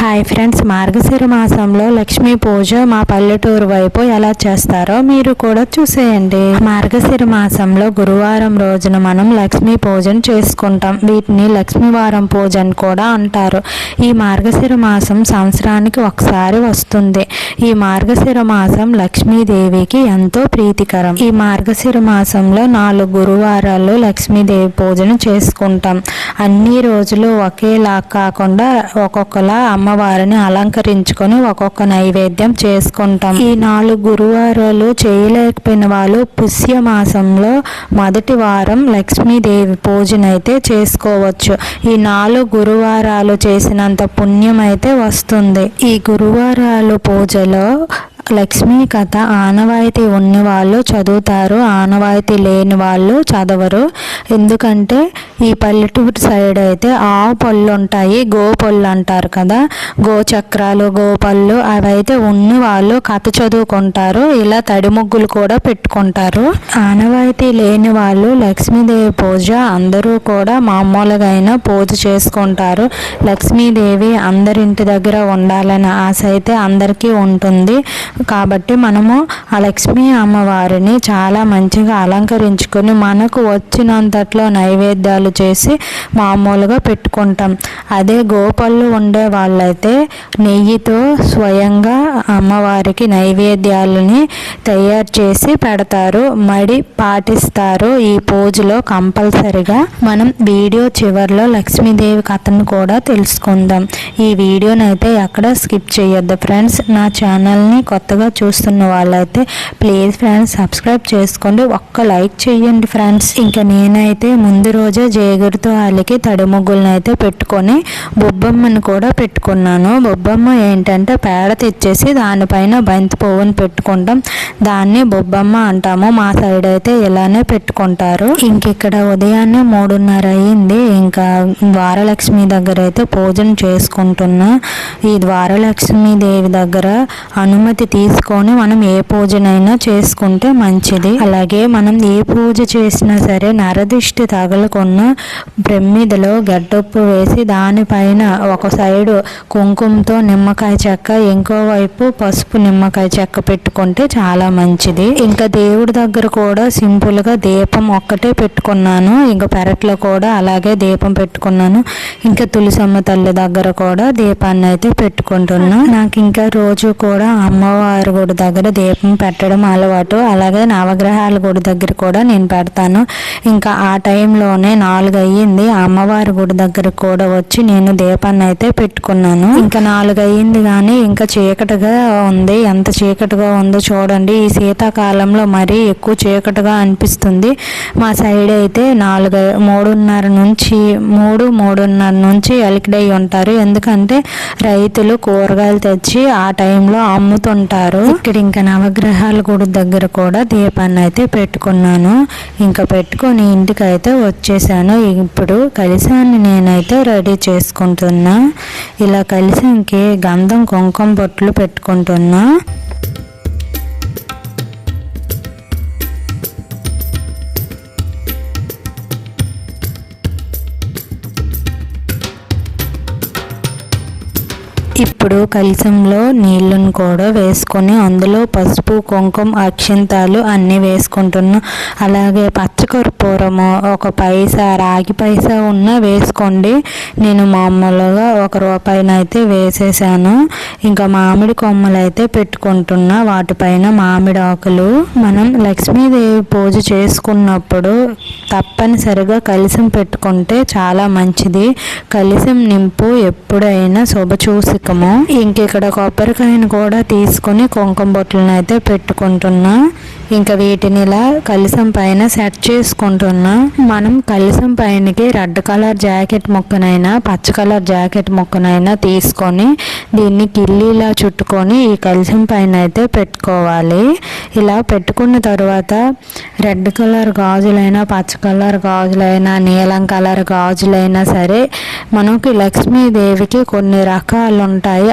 Hi friends మార్గశిర మాసంలో లక్ష్మీ పూజ మా పల్లెటూరు వైపు ఎలా చేస్తారో మీరు కూడా చూసేయండి. మార్గశిర మాసంలో గురువారం రోజున మనం లక్ష్మీ పూజను చేసుకుంటాం. వీటిని లక్ష్మీవారం పూజ అని కూడా అంటారు. ఈ మార్గశిర మాసం సంవత్సరానికి ఒకసారి వస్తుంది. ఈ మార్గశిర మాసం లక్ష్మీదేవికి ఎంతో ప్రీతికరం. ఈ మార్గశిర మాసంలో నాలుగు గురువారాలు లక్ష్మీదేవి పూజను చేసుకుంటాం. అన్ని రోజులు ఒకేలా కాకుండా ఒక్కొక్కలా అమ్మవారిని అలంకరించుకొని ఒక్కొక్క నైవేద్యం చేసుకుంటాం. ఈ నాలుగు గురువారాలు చేయలేకపోయిన వాళ్ళు పుష్య మాసంలో మొదటి వారం లక్ష్మీదేవి పూజనైతే చేసుకోవచ్చు. ఈ నాలుగు గురువారాలు చేసినంత పుణ్యం అయితే వస్తుంది. ఈ గురువారాలు పూజలో లక్ష్మీ కథ. ఆనవాయితీ ఉన్న వాళ్ళు చదువుతారు. ఆనవాయితీ లేని వాళ్ళు చదవరు. ఎందుకంటే ఈ పల్లెటూరు సైడ్ అయితే ఆవు పళ్ళు ఉంటాయి గో పళ్ళు అంటారు కదా. గోచక్రాలు గోపళ్ళు అవైతే ఉన్న వాళ్ళు కథ చదువుకుంటారు. ఇలా తడి ముగ్గులు కూడా పెట్టుకుంటారు. ఆనవాయితీ లేని వాళ్ళు లక్ష్మీదేవి పూజ అందరూ కూడా మామూలుగా అయినా పూజ చేసుకుంటారు. లక్ష్మీదేవి అందరింటి దగ్గర ఉండాలనే ఆశ అయితే అందరికీ ఉంటుంది. కాబట్టి మనము ఆ లక్ష్మీ అమ్మవారిని చాలా మంచిగా అలంకరించుకొని మనకు వచ్చినంతట్లో నైవేద్యాలు చేసి మామూలుగా పెట్టుకుంటాం. అదే గోపళ్ళు ఉండే వాళ్ళైతే నెయ్యితో స్వయంగా అమ్మవారికి నైవేద్యాలని తయారు చేసి పెడతారు. మడి పాటిస్తారు. ఈ పూజలో కంపల్సరిగా మనం వీడియో చివరిలో లక్ష్మీదేవి కథను కూడా తెలుసుకుందాం. ఈ వీడియోనైతే ఎక్కడ స్కిప్ చేయొద్దు ఫ్రెండ్స్. నా ఛానల్ని కొత్త కొత్తగా చూస్తున్న వాళ్ళైతే ప్లీజ్ ఫ్రెండ్స్ సబ్స్క్రైబ్ చేసుకోండి. ఒక్క లైక్ చేయండి ఫ్రెండ్స్. ఇంకా నేనైతే ముందు రోజే జేగురితో వాళ్ళకి తడిముగ్గులను అయితే పెట్టుకొని బొబ్బమ్మను కూడా పెట్టుకున్నాను. బొబ్బమ్మ ఏంటంటే పేడ తెచ్చేసి దానిపైన బంతి పువ్వును పెట్టుకుంటాం. దాన్ని బొబ్బమ్మ అంటాము. మా సైడ్ అయితే ఇలానే పెట్టుకుంటారు. ఇంకిక్కడ ఉదయాన్నే మూడున్నర అయింది ఇంకా ద్వారలక్ష్మి దగ్గర అయితే పూజను చేసుకుంటున్నా. ఈ ద్వారలక్ష్మి దేవి దగ్గర అనుమతి తీసుకొని మనం ఏ పూజనైనా చేసుకుంటే మంచిది. అలాగే మనం ఏ పూజ చేసినా సరే నరదిష్టి తగలకున్న బ్రహ్మిదలో గడ్డొప్పు వేసి దానిపైన ఒక సైడు కుంకుమతో నిమ్మకాయ చెక్క ఇంకో వైపు పసుపు నిమ్మకాయ చెక్క పెట్టుకుంటే చాలా మంచిది. ఇంకా దేవుడి దగ్గర కూడా సింపుల్గా దీపం ఒక్కటే పెట్టుకున్నాను. ఇంకా పెరట్లో కూడా అలాగే దీపం పెట్టుకున్నాను. ఇంకా తులసమ్మ తల్లి దగ్గర కూడా దీపాన్ని అయితే పెట్టుకుంటున్నాను నాకు ఇంకా రోజు కూడా అమ్మవారి గుడి దగ్గర దీపం పెట్టడం అలవాటు. అలాగే నవగ్రహాల గుడి దగ్గర కూడా నేను పెడతాను. ఇంకా ఆ టైంలోనే నాలుగు అయ్యింది అమ్మవారి గుడి దగ్గర కూడా వచ్చి నేను దీపాన్ని అయితే పెట్టుకున్నాను. ఇంకా నాలుగు అయ్యింది కానీ ఇంకా చీకటిగా ఉంది. ఎంత చీకటిగా ఉందో చూడండి. ఈ శీతాకాలంలో మరీ ఎక్కువ చీకటిగా అనిపిస్తుంది. మా సైడ్ అయితే నాలుగు మూడున్నర నుంచి మూడు మూడున్నర నుంచి ఎలికిడై ఉంటారు. ఎందుకంటే రైతులు కూరగాయలు తెచ్చి ఆ టైంలో అమ్ముతుంటారు. ఇక్కడ ఇంకా నవగ్రహాల గుడి దగ్గర కూడా దీపాన్ని అయితే పెట్టుకున్నాను. ఇంకా పెట్టుకొని ఇంటికి అయితే వచ్చేసాను. ఇప్పుడు కలిసాన్ని నేనైతే రెడీ చేసుకుంటున్నా. ఇలా కలిసానికి గంధం కుంకుమ బొట్లు పెట్టుకుంటున్నా. ఇప్పుడు కలసంలో నీళ్ళను కూడా వేసుకొని అందులో పసుపు కుంకుమ అక్షంతాలు అన్నీ వేసుకుంటున్నాం. అలాగే పచ్చకర్పూరము ఒక పైసా రాగి పైసా ఉన్న వేసుకోండి. నేను మామూలుగా ఒక రూపాయినైతే వేసేసాను. ఇంకా మామిడి కొమ్మలు అయితే పెట్టుకుంటున్నా. వాటిపైన మామిడి ఆకులు. మనం లక్ష్మీదేవి పూజ చేసుకున్నప్పుడు తప్పనిసరిగా కలిసం పెట్టుకుంటే చాలా మంచిది. కలిసం నింపు ఎప్పుడైనా శుభచూసికము ఇంక ఇక్కడ కొబ్బరికాయను కూడా తీసుకొని కుంకుమ బొట్లను అయితే పెట్టుకుంటున్నా. ఇంకా వీటిని ఇలా కలిసం పైన సెట్ చేసుకుంటున్నా. మనం కలిసం పైనకి రెడ్ కలర్ జాకెట్ ముక్కనైనా పచ్చ కలర్ జాకెట్ ముక్కనైనా తీసుకొని దీన్ని కిల్లీలా చుట్టుకొని ఈ కలిసం పైన అయితే పెట్టుకోవాలి. ఇలా పెట్టుకున్న తర్వాత రెడ్ కలర్ గాజులైనా పచ్చ కలర్ గాజులైనా నీలం కలర్ గాజులైనా సరే మనకి లక్ష్మీదేవికి కొన్ని రకాలు ఉంటాయి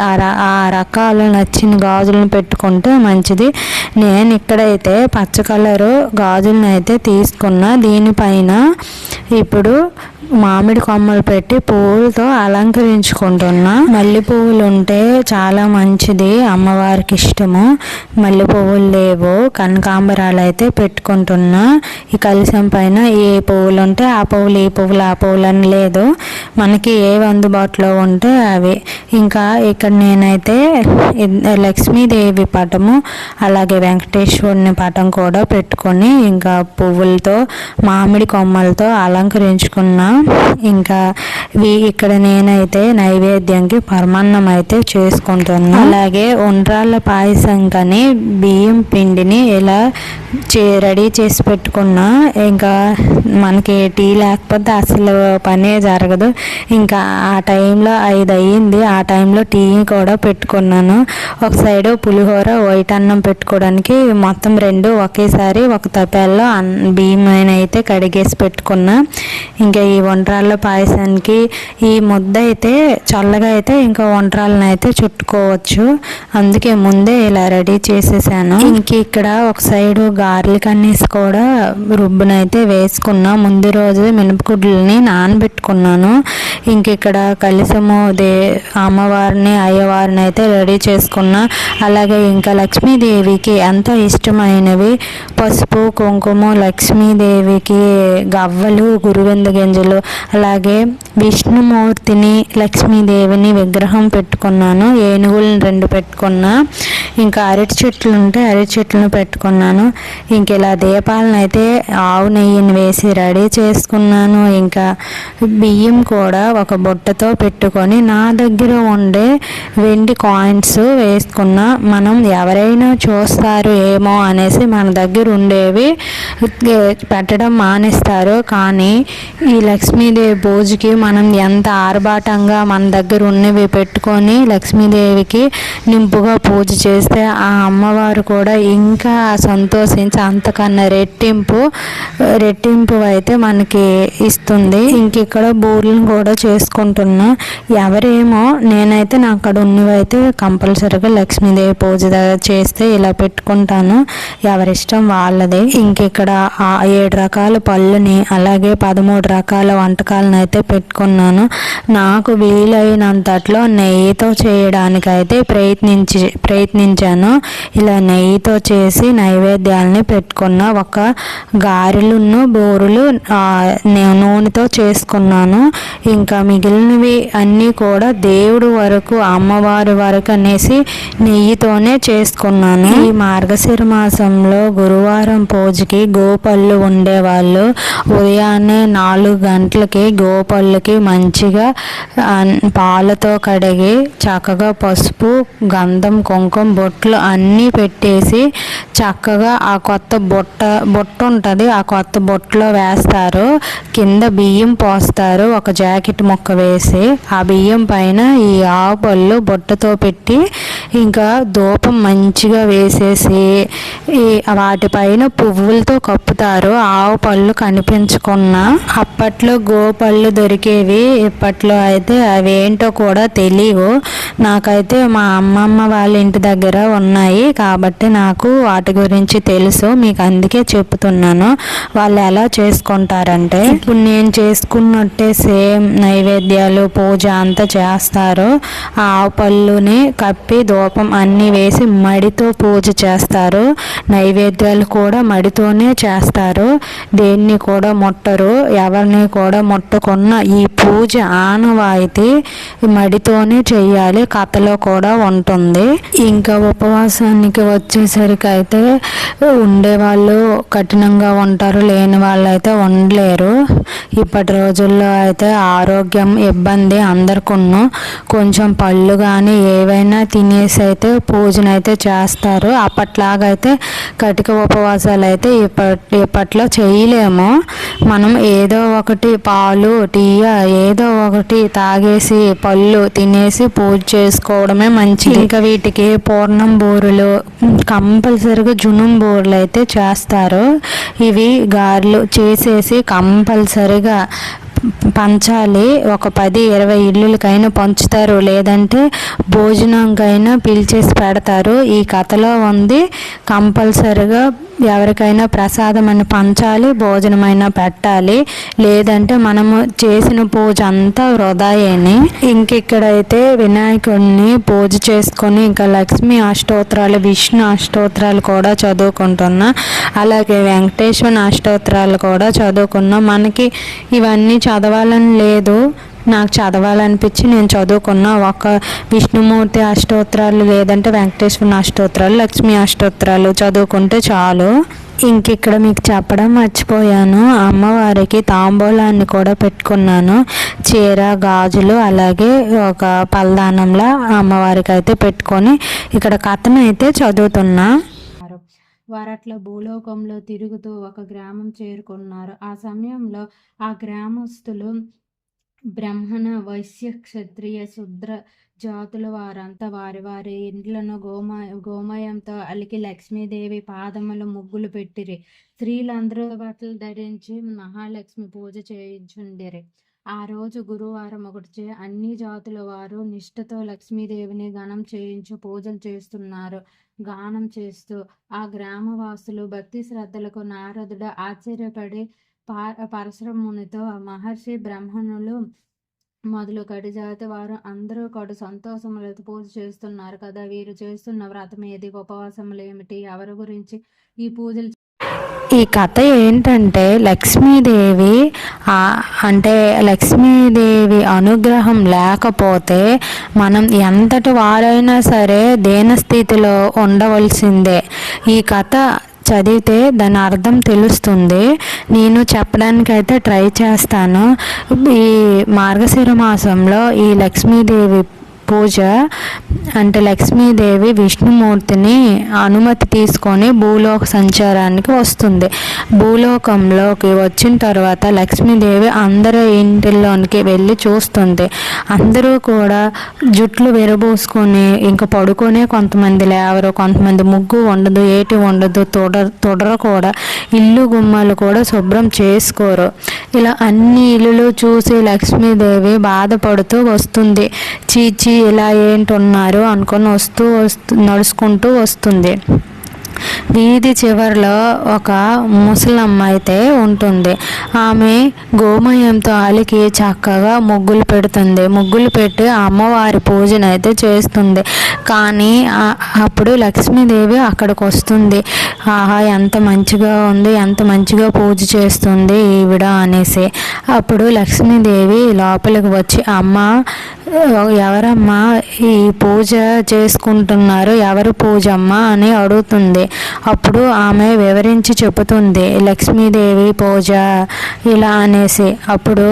ఆ రకాలు నచ్చిన గాజులను పెట్టుకుంటే మంచిది. నేను ఇక్కడైతే పచ్చ కలరు గాజులను అయితే తీసుకున్నా. దీనిపైన ఇప్పుడు మామిడి కొమ్మలు పెట్టి పువ్వులతో అలంకరించుకుంటున్నా. మల్లె పువ్వులు ఉంటే చాలా మంచిది అమ్మవారికి ఇష్టము మల్లె పువ్వులు లేవు కనకాంబరాలు అయితే పెట్టుకుంటున్నా. ఈ కలశం పైన ఏ పువ్వులు ఉంటే ఆ పువ్వులు ఈ పువ్వులు ఆ పువ్వులు అని లేదు. మనకి ఏవి అందుబాటులో ఉంటే అవి. ఇంకా ఇక్కడ నేనైతే లక్ష్మీదేవి పటము అలాగే వెంకటేశ్వరుని పటం కూడా పెట్టుకొని ఇంకా పువ్వులతో మామిడి కొమ్మలతో అలంకరించుకున్నా ఇంకా ఇక్కడ నేనైతే నైవేద్యంకి పరమాన్నం అయితే చేసుకుంటున్నా. అలాగే ఉండ్రాళ్ళ పాయసం కానీ బియ్యం పిండిని ఇలా చే రెడీ చేసి పెట్టుకున్నా ఇంకా మనకి టీ లేకపోతే అసలు పనే జరగదు. ఇంకా ఆ టైంలో ఐదు అయ్యింది ఆ టైంలో టీ కూడా పెట్టుకున్నాను. ఒక సైడు పులిహోర వైట్ అన్నం పెట్టుకోవడానికి మొత్తం రెండు ఒకేసారి ఒక తపాల్లో బియ్యం అయితే కడిగేసి పెట్టుకున్నా. ఇంకా ఈ వంటరాళ్ళ పాయసానికి ఈ ముద్ద అయితే చల్లగా అయితే ఇంకా వంటరాలను అయితే చుట్టుకోవచ్చు. అందుకే ముందే ఇలా రెడీ చేసేసాను. ఇంక ఇక్కడ ఒక సైడు గార్లిక్ అనేసి కూడా రుబ్బునైతే వేసుకున్నా. ముందు రోజు మినపగుడ్లని నానబెట్టుకున్నాను. ఇంక ఇక్కడ కలిసము దే అమ్మవారిని అయ్యవారిని అయితే రెడీ చేసుకున్నా. అలాగే ఇంకా లక్ష్మీదేవికి ఎంతో అనేవి పసుపు కుంకుమ లక్ష్మీదేవికి గవ్వలు గురువెందు గింజలు అలాగే విష్ణుమూర్తిని లక్ష్మీదేవిని విగ్రహం పెట్టుకున్నాను ఏనుగులను రెండు పెట్టుకున్నా ఇంకా అరటి చెట్లు ఉంటే అరటి చెట్లను పెట్టుకున్నాను. ఇంక ఇలా దీపాలను అయితే ఆవు నెయ్యిని వేసి రెడీ చేసుకున్నాను. ఇంకా బియ్యం కూడా ఒక బుట్టతో పెట్టుకొని నా దగ్గర ఉండే వెండి కాయిన్స్ వేసుకున్నా. మనం ఎవరైనా చూస్తారు ఏమో అనేసి మన దగ్గర ఉండేవి. పెట్టడం మానేస్తారు. కానీ ఈ లక్ష్మీదేవి పూజకి మనం ఎంత ఆర్భాటంగా మన దగ్గర ఉన్నవి పెట్టుకొని లక్ష్మీదేవికి నింపుగా పూజ చేస్తే ఆ అమ్మవారు కూడా ఇంకా సంతోషించి అంతకన్నా రెట్టింపు రెట్టింపు అయితే మనకి ఇస్తుంది. ఇంక ఇక్కడ బూర్లను కూడా చేసుకుంటున్నా. ఎవరేమో నేనైతే నా అక్కడ ఉన్నవి అయితే కంపల్సరీగా లక్ష్మీదేవి పూజ చేస్తే ఇలా పెట్టుకుంటాను. ఎవరిష్టం వాళ్ళది. ఇంకిక్కడ ఆ ఏడు రకాల పళ్ళుని అలాగే పదమూడు రకాల వంటకాలను అయితే పెట్టుకున్నాను. నాకు వీలైనంతట్లో నెయ్యితో చేయడానికి అయితే ప్రయత్నించి ప్రయత్నించాను. ఇలా నెయ్యితో చేసి నైవేద్యాలని పెట్టుకున్న ఒక గారెలును బోరులు నూనెతో చేసుకున్నాను. ఇంకా మిగిలినవి అన్నీ కూడా దేవుడు వరకు అమ్మవారి వరకు అనేసి నెయ్యితోనే చేసుకున్నాను. ఈ మార్గశిర కాలంలో గురువారం పూజకి గోపళ్ళు ఉండేవాళ్ళు. ఉదయాన్నే నాలుగు గంటలకి గోపళ్ళకి మంచిగా పాలతో కడిగి చక్కగా పసుపు గంధం కుంకుమ బొట్లు అన్నీ పెట్టేసి చక్కగా ఆ కొత్త బుట్ట బుట్ట ఉంటుంది ఆ కొత్త బుట్టలో వేస్తారు. కింద బియ్యం పోస్తారు ఒక జాకెట్ ముక్క వేసి ఆ బియ్యం పైన ఈ ఆవు పళ్ళు బుట్టతో పెట్టి ఇంకా ధూపం మంచిగా వేసేసి ఈ వాటిపైన పువ్వులతో కప్పుతారు. ఆవు పళ్ళు కనిపించకున్నా అప్పట్లో గోపళ్ళు దొరికేవి. ఇప్పట్లో అయితే అవి ఏంటో కూడా తెలియవు నాకైతే మా అమ్మమ్మ వాళ్ళ ఇంటి దగ్గర ఉన్నాయి. కాబట్టి నాకు వాటి గురించి తెలుసు. మీకు అందుకే చెప్తున్నాను. వాళ్ళు ఎలా చేసుకుంటారంటే ఇప్పుడు నేను చేసుకున్నట్టే సేమ్ నైవేద్యాలు పూజ అంతా చేస్తారు. ఆ పళ్ళుని కప్పి ధూపం అన్నీ వేసి మడితో పూజ చేస్తారు. నైవేద్యాలు కూడా మడితోనే చేస్తారు. దేన్ని కూడా ముట్టరు. ఎవరిని కూడా ముట్టకున్న ఈ పూజ ఆనవాయితీ మడితోనే చేయాలి. కథలో కూడా ఉంటుంది. ఇంకా ఉపవాసానికి వచ్చేసరికి అయితే ఉండేవాళ్ళు కఠినంగా ఉంటారు. లేని వాళ్ళు అయితే ఉండలేరు. ఇప్పటి రోజుల్లో అయితే ఆరోగ్యం ఇబ్బంది అందరికీ కొంచెం పళ్ళు కానీ ఏవైనా తినేసి అయితే పూజనైతే అయితే చేస్తారు. అప్పట్లాగైతే కటిక ఉపవాసాలు అయితే ఇప్పటి ఇప్పట్లో చేయలేము. మనం ఏదో ఒకటి పాలు టీయా ఏదో ఒకటి తాగేసి పళ్ళు తినేసి పూజ చేసుకోవడమే మంచిది. ఇంకా వీటికి పూర్ణం బూరెలు కంపల్సరిగా జునుం బూరెలు అయితే చేస్తారు. ఇవి గారెలు చేసేసి కంపల్సరిగా పంచాలి. ఒక పది ఇరవై ఇల్లులకైనా పంచుతారు. లేదంటే భోజనంకైనా పిలిచేసి పెడతారు. ఈ కథలో ఉంది కంపల్సరిగా ఎవరికైనా ప్రసాదం అని పంచాలి భోజనమైనా పెట్టాలి. లేదంటే మనము చేసిన పూజ అంతా వృధాయేని. ఇంకిక్కడైతే వినాయకుడిని పూజ చేసుకొని ఇంకా లక్ష్మీ అష్టోత్తరాలు విష్ణు అష్టోత్తరాలు కూడా చదువుకుంటున్నా అలాగే వెంకటేశ్వర అష్టోత్తరాలు కూడా చదువుకున్నాం మనకి ఇవన్నీ చదవాలని లేదు. నాకు చదవాలనిపించి నేను చదువుకున్న ఒక విష్ణుమూర్తి అష్టోత్తరాలు లేదంటే వెంకటేశ్వర అష్టోత్తరాలు లక్ష్మీ అష్టోత్తరాలు చదువుకుంటే చాలు. ఇంక ఇక్కడ మీకు చెప్పడం మర్చిపోయాను. అమ్మవారికి తాంబూలాన్ని కూడా పెట్టుకున్నాను. చీర గాజులు అలాగే ఒక పల్దానంలా అమ్మవారికి అయితే పెట్టుకొని ఇక్కడ కథను అయితే చదువుతున్నా. వారట్ల భూలోకంలో తిరుగుతూ ఒక గ్రామం చేరుకున్నారు. ఆ సమయంలో ఆ గ్రామస్తులు బ్రాహ్మణ వైశ్య క్షత్రియ శుద్ర జాతుల వారంతా వారి వారి ఇండ్లను గోమయ గోమయంతో అలికి లక్ష్మీదేవి పాదములు ముగ్గులు పెట్టిరి. స్త్రీలందరూ బట్టలు ధరించి మహాలక్ష్మి పూజ చేయించుండిరి. ఆ రోజు గురువారం ఒకటి అన్ని జాతుల వారు నిష్ఠతో లక్ష్మీదేవిని గణం చేయించు పూజలు చేస్తున్నారు. గానం చేస్తూ ఆ గ్రామవాసులు భక్తి శ్రద్ధలకు నారదుడు ఆశ్చర్యపడి పరశురమునితో మహర్షి బ్రాహ్మణులు మొదలు కటి జాతి వారు అందరూ కడు సంతోషములతో పూజ చేస్తున్నారు కదా. వీరు చేస్తున్న వ్రతం ఏది ఉపవాసములు ఏమిటి? ఎవరి గురించి ఈ పూజలు ఈ కథ ఏంటంటే లక్ష్మీదేవి అంటే లక్ష్మీదేవి అనుగ్రహం లేకపోతే మనం ఎంతటి వారైనా సరే దేన స్థితిలో ఉండవలసిందే. ఈ కథ చదివితే దాని అర్థం తెలుస్తుంది. నేను చెప్పడానికి అయితే ట్రై చేస్తాను. ఈ మార్గశిర మాసంలో ఈ లక్ష్మీదేవి పూజ అంటే లక్ష్మీదేవి విష్ణుమూర్తిని అనుమతి తీసుకొని భూలోక సంచారానికి వస్తుంది. భూలోకంలోకి వచ్చిన తర్వాత లక్ష్మీదేవి అందరి ఇంటిలోనికి వెళ్ళి చూస్తుంది. అందరూ కూడా జుట్లు విరబోసుకొని ఇంకా పడుకునే కొంతమంది లేవరు కొంతమంది ముగ్గు ఉండదు ఏటి ఉండదు తొడ తొడర కూడా ఇల్లు గుమ్మలు కూడా శుభ్రం చేసుకోరు. ఇలా అన్ని ఇల్లులు చూసి లక్ష్మీదేవి బాధపడుతూ వస్తుంది. చీచి ఇలా ఏంటున్నారు అనుకొని వస్తూ వస్తూ నడుచుకుంటూ వస్తుంది. వీధి చివరిలో ఒక ముసలమ్మ అయితే ఉంటుంది. ఆమె గోమయంతో అలికి చక్కగా ముగ్గులు పెడుతుంది. ముగ్గులు పెట్టి అమ్మవారి పూజను అయితే చేస్తుంది. కానీ అప్పుడు లక్ష్మీదేవి అక్కడికి వస్తుంది ఆహా ఎంత మంచిగా ఉంది ఎంత మంచిగా పూజ చేస్తుంది ఈవిడ అనేసి. అప్పుడు లక్ష్మీదేవి లోపలికి వచ్చి అమ్మ ఎవరమ్మా ఈ పూజ చేసుకుంటున్నారు? ఎవరు పూజమ్మ అని అడుగుతుంది. అప్పుడు ఆమె వివరించి చెబుతుంది లక్ష్మీదేవి పూజ ఇలా అనేసి. అప్పుడు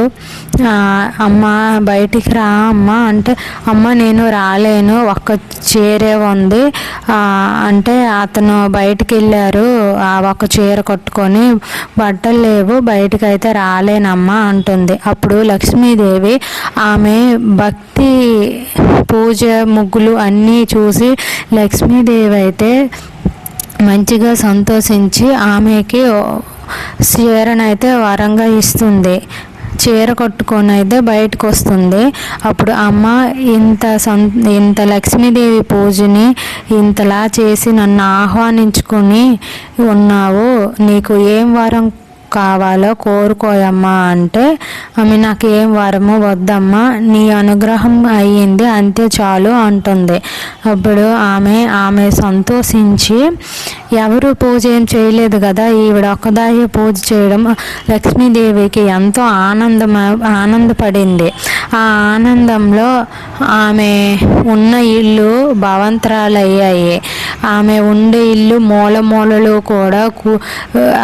అమ్మ బయటికి రా అమ్మ అంటే అమ్మ నేను రాలేను ఒక్క చీరే ఉంది. అంటే అతను బయటికి వెళ్ళారు ఆ ఒక చీర కట్టుకొని బట్టలు లేవు బయటకు అయితే రాలేనమ్మా అంటుంది. అప్పుడు లక్ష్మీదేవి ఆమె భక్తి పూజ ముగ్గులు అన్నీ చూసి లక్ష్మీదేవి అయితే మంచిగా సంతోషించి ఆమెకి చీరనైతే వరంగా ఇస్తుంది. చీర కట్టుకొని అయితే బయటకు వస్తుంది అప్పుడు అమ్మ ఇంత సం ఇంత లక్ష్మీదేవి పూజని ఇంతలా చేసి నన్ను ఆహ్వానించుకొని ఉన్నావు. నీకు ఏం వరం కావాలో కోరుకోయమ్మా అంటే ఆమె నాకు ఏం వరము వద్దమ్మా నీ అనుగ్రహం అయ్యింది అంతే చాలు అంటుంది. అప్పుడు ఆమె ఆమె సంతోషించి ఎవరు పూజ ఏం చేయలేదు కదా ఈవిడ ఒక్కదాయి పూజ చేయడం లక్ష్మీదేవికి ఎంతో ఆనందం ఆనందపడింది. ఆ ఆనందంలో ఆమె ఉన్న ఇల్లు భవంతరాలు అయ్యాయి ఆమె ఉండే ఇల్లు మూల మూలలు కూడా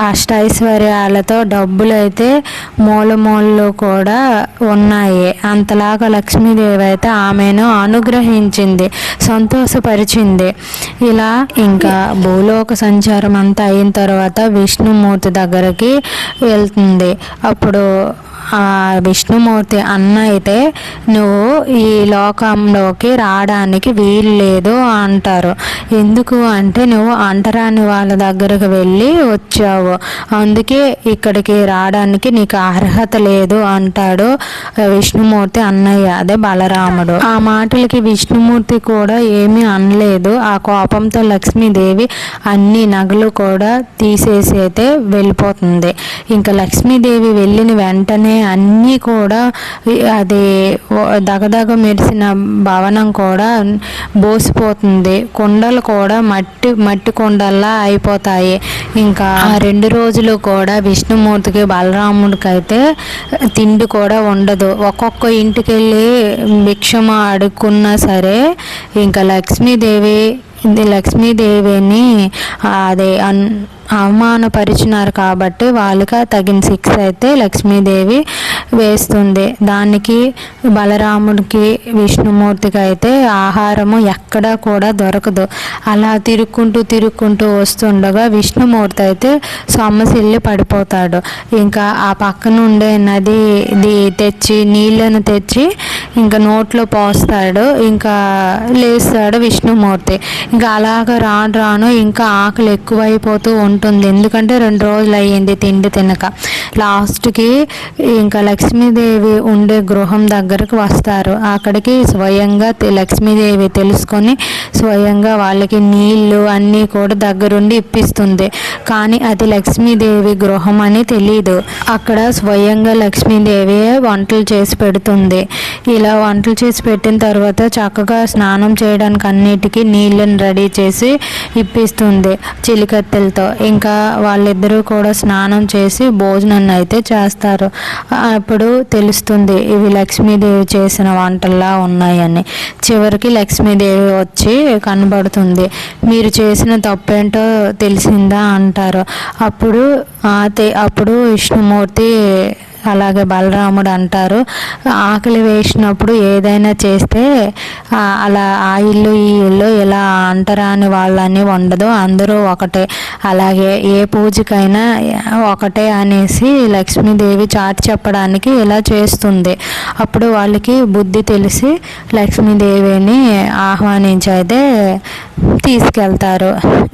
అష్టైశ్వర్యాల వాళ్ళతో డబ్బులు అయితే మూలమూలలో కూడా ఉన్నాయి. అంతలాగా లక్ష్మీదేవి అయితే ఆమెను అనుగ్రహించింది సంతోషపరిచింది. ఇలా ఇంకా భూలోక సంచారం అంతా అయిన తర్వాత విష్ణుమూర్తి దగ్గరికి వెళ్తుంది. అప్పుడు ఆ విష్ణుమూర్తి అన్న అయితే నువ్వు ఈ లోకంలోకి రావడానికి వీలు లేదు అంటారు. ఎందుకు అంటే నువ్వు అంటరాని వాళ్ళ దగ్గరకు వెళ్ళి వచ్చావు. అందుకే ఇక్కడికి రావడానికి నీకు అర్హత లేదు అంటాడు విష్ణుమూర్తి అన్నయ్య అదే బలరాముడు. ఆ మాటలకి విష్ణుమూర్తి కూడా ఏమీ అనలేదు. ఆ కోపంతో లక్ష్మీదేవి అన్ని నగలు కూడా తీసేసి అయితే వెళ్ళిపోతుంది. ఇంకా లక్ష్మీదేవి వెళ్ళిన వెంటనే అన్నీ కూడా అది దగదగ మెరిసిన భవనం కూడా బోసిపోతుంది. కుండలు కూడా మట్టి మట్టి కొండల్లా అయిపోతాయి. ఇంకా ఆ రెండు రోజులు కూడా విష్ణుమూర్తికి బలరాముడికి అయితే తిండి కూడా ఉండదు. ఒక్కొక్క ఇంటికి వెళ్ళి భిక్షమ అడుక్కున్నా సరే ఇంకా లక్ష్మీదేవి ఇది లక్ష్మీదేవిని అదే అన్ అవమానపరిచినారు కాబట్టి వాళ్ళకి తగిన శిక్ష అయితే లక్ష్మీదేవి వేస్తుంది. దానికి బలరాముడికి విష్ణుమూర్తికి అయితే ఆహారము ఎక్కడా కూడా దొరకదు. అలా తిరుక్కుంటూ తిరుక్కుంటూ వస్తుండగా విష్ణుమూర్తి అయితే సొమ్మసిల్లి పడిపోతాడు. ఇంకా ఆ పక్కన ఉండే నది ఇది తెచ్చి నీళ్ళను తెచ్చి ఇంకా నోట్లో పోస్తాడు. ఇంకా లేస్తాడు విష్ణుమూర్తి. ఇంకా అలాగ రాను రాను ఇంకా ఆకలి ఎక్కువైపోతూ ఉంటుంది ఎందుకంటే రెండు రోజులు అయ్యింది తిండి తినక. లాస్ట్కి ఇంకా లక్ష్మీదేవి ఉండే గృహం దగ్గరకు వస్తారు. అక్కడికి స్వయంగా లక్ష్మీదేవి తెలుసుకొని స్వయంగా వాళ్ళకి నీళ్ళు అన్నీ కూడా దగ్గరుండి ఇప్పిస్తుంది. కానీ అది లక్ష్మీదేవి గృహం అని తెలియదు అక్కడ స్వయంగా లక్ష్మీదేవి వంటలు చేసి పెడుతుంది. ఇలా వంటలు చేసి పెట్టిన తర్వాత చక్కగా స్నానం చేయడానికి అన్నిటికీ నీళ్ళని రెడీ చేసి ఇప్పిస్తుంది చిలికత్తెలతో. ఇంకా వాళ్ళిద్దరూ కూడా స్నానం చేసి భోజనాన్ని అయితే చేస్తారు. అప్పుడు తెలుస్తుంది ఇవి లక్ష్మీదేవి చేసిన వంటల్లా ఉన్నాయని. చివరికి లక్ష్మీదేవి వచ్చి కనబడుతుంది మీరు చేసిన తప్పేంటో తెలిసిందా అంటారు. అప్పుడు అప్పుడు విష్ణుమూర్తి అలాగే బలరాముడు అంటారు ఆకలి వేసినప్పుడు ఏదైనా చేస్తే అలా ఆ ఇల్లు ఈ ఇల్లు ఇలా అంటరాని వాళ్ళని ఉండదు అందరూ ఒకటే. అలాగే ఏ పూజకైనా ఒకటే అనేసి లక్ష్మీదేవి చాటి చెప్పడానికి ఇలా చేస్తుంది. అప్పుడు వాళ్ళకి బుద్ధి తెలిసి లక్ష్మీదేవిని ఆహ్వానించి అయితే తీసుకెళ్తారు.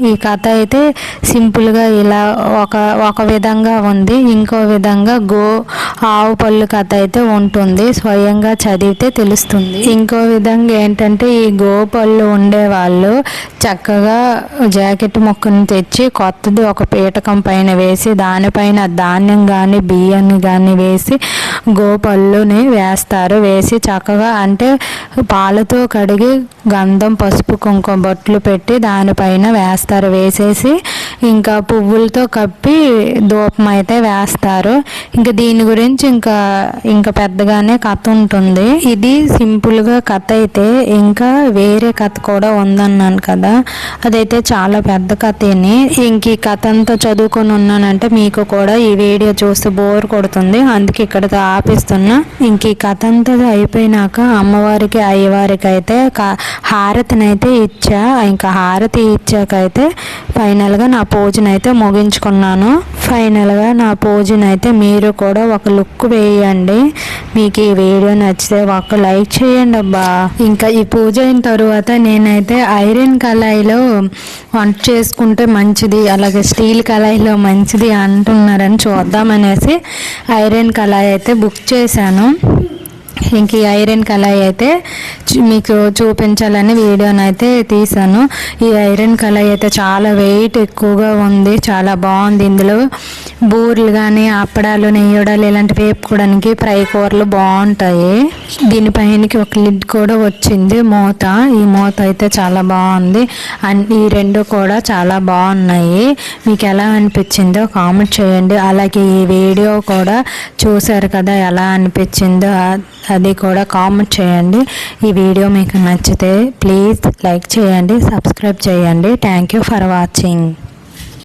ఈ కథ అయితే సింపుల్గా ఇలా ఒక ఒక విధంగా ఉంది. ఇంకో విధంగా గో ఆవు పళ్ళు కథ అయితే ఉంటుంది స్వయంగా చదివితే తెలుస్తుంది. ఇంకో విధంగా ఏంటంటే ఈ గోపళ్ళు ఉండేవాళ్ళు చక్కగా జాకెట్ మొక్కను తెచ్చి కొత్తది ఒక పీటకం పైన వేసి దానిపైన ధాన్యం కానీ బియ్యాన్ని కానీ వేసి గోపళ్ళుని వేస్తారు. వేసి చక్కగా అంటే పాలతో కడిగి గంధం పసుపు కుంకుమ బొట్లు పెట్టి దానిపైన వేస్తారు. వేసేసి ఇంకా పువ్వులతో కప్పి దూపం అయితే వేస్తారు. ఇంకా దీని గురించి ఇంకా ఇంకా పెద్దగానే కథ ఉంటుంది. ఇది సింపుల్గా కథ అయితే ఇంకా వేరే కథ కూడా ఉందన్నాను కదా. అదైతే చాలా పెద్ద కథని. ఇంక ఈ కథ అంతా చదువుకొని ఉన్నానంటే మీకు కూడా ఈ వీడియో చూస్తే బోర్ కొడుతుంది. అందుకే ఇక్కడతో ఆపిస్తున్నా. ఇంక ఈ కథ అంతా అయిపోయినాక అమ్మవారికి అయ్యవారికి అయితే క- హారతినైతే ఇచ్చా. ఇంకా హారతి ఇచ్చాకైతే ఫైనల్గా నా పూజను అయితే ముగించుకున్నాను. ఫైనల్గా నా పూజను అయితే మీరు కూడా ఒక లుక్ వేయండి. మీకు ఈ వీడియో నచ్చితే ఒక లైక్ చేయండి అబ్బా. ఇంకా ఈ పూజ అయిన తర్వాత నేనైతే ఐరన్ కళాయిలో వంట చేసుకుంటే మంచిది అలాగే స్టీల్ కళాయిలో మంచిది అంటున్నారని చూద్దామనేసి ఐరన్ కళాయి అయితే బుక్ చేశాను. ఇంక ఈ ఐరన్ కళాయి అయితే మీకు చూపించాలని వీడియోని అయితే తీసాను. ఈ ఐరన్ కళాయి అయితే చాలా వెయిట్ ఎక్కువగా ఉంది చాలా బాగుంది. ఇందులో బూరెలు కానీ అప్పడాలు నెయ్యడాలు ఇలాంటివి వేపుకోవడానికి ఫ్రై కూరలు బాగుంటాయి. దీనిపైనకి ఒక లిడ్ కూడా వచ్చింది మూత. ఈ మూత అయితే చాలా బాగుంది. అండ్ ఈ రెండు కూడా చాలా బాగున్నాయి. మీకు ఎలా అనిపించిందో కామెంట్ చేయండి. అలాగే ఈ వీడియో కూడా చూశారు కదా ఎలా అనిపించిందో. అది కూడా కామెంట్ చేయండి. ఈ వీడియో మీకు నచ్చితే ప్లీజ్ లైక్ చేయండి సబ్స్క్రైబ్ చేయండి. Thank you for watching